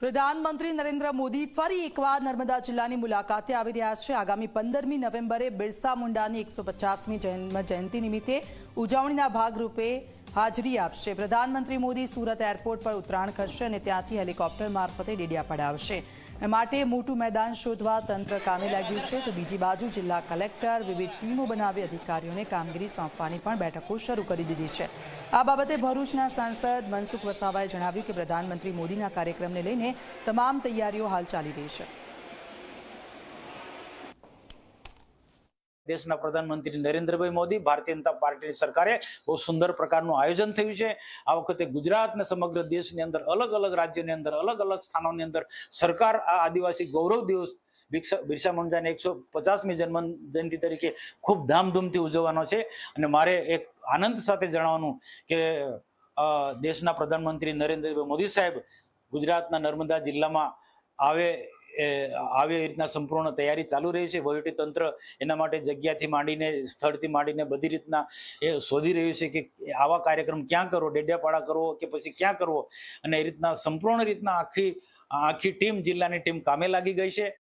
પ્રધાનમંત્રી નરેન્દ્ર મોદી ફરી એકવાર નર્મદા જિલ્લાની મુલાકાતે આવી રહ્યા છે. આગામી પંદરમી નવેમ્બરે બિરસા મુંડાની એકસો પચાસમી જન્મ જયંતિ નિમિત્તે ઉજવણીના ભાગરૂપે હાજરી આપશે. પ્રધાનમંત્રી મોદી સુરત એરપોર્ટ પર ઉતરાણ કરશે અને ત્યાંથી હેલિકોપ્ટર મારફતે ડેડિયા પડાવશે. માટે મોટું મેદાન શોધવા તંત્ર કામે લાગ્યું છે. તો બીજી બાજુ જિલ્લા કલેક્ટર વિવિધ ટીમો બનાવી અધિકારીઓને કામગીરી સોંપવાની પણ બેઠકો શરૂ કરી દીધી છે. આ બાબતે ભરૂચના સાંસદ મનસુખ વસાવાએ જણાવ્યું કે પ્રધાનમંત્રી મોદીના કાર્યક્રમને લઈને તમામ તૈયારીઓ હાલ ચાલી રહી છે. દેશના પ્રધાનમંત્રી નરેન્દ્રભાઈ મોદી, ભારતીય જનતા પાર્ટીની સરકારે બહુ સુંદર પ્રકારનું આયોજન થયું છે. આ વખતે ગુજરાત અને સમગ્ર દેશની અંદર અલગ અલગ રાજ્યોની અંદર અલગ અલગ સ્થાનોની અંદર સરકાર આ આદિવાસી ગૌરવ દિવસ બિરસા મુંડાની એકસો પચાસમી જન્મ જયંતિ તરીકે ખૂબ ધામધૂમથી ઉજવવાનો છે. અને મારે એક આનંદ સાથે જણાવવાનું કે દેશના પ્રધાનમંત્રી નરેન્દ્રભાઈ મોદી સાહેબ ગુજરાતના નર્મદા જિલ્લામાં આવે આવી રીતના સંપૂર્ણ તૈયારી ચાલુ રહી છે. વહીવટી તંત્ર એના માટે જગ્યાથી માંડીને, સ્થળથી માંડીને બધી રીતના એ શોધી રહ્યું છે કે આવા કાર્યક્રમ ક્યાં કરવો? ડેડિયાપાડા કરવો કે પછી ક્યાં કરવો? અને એ રીતના સંપૂર્ણ રીતના આખી આખી ટીમ, જિલ્લાની ટીમ કામે લાગી ગઈ છે.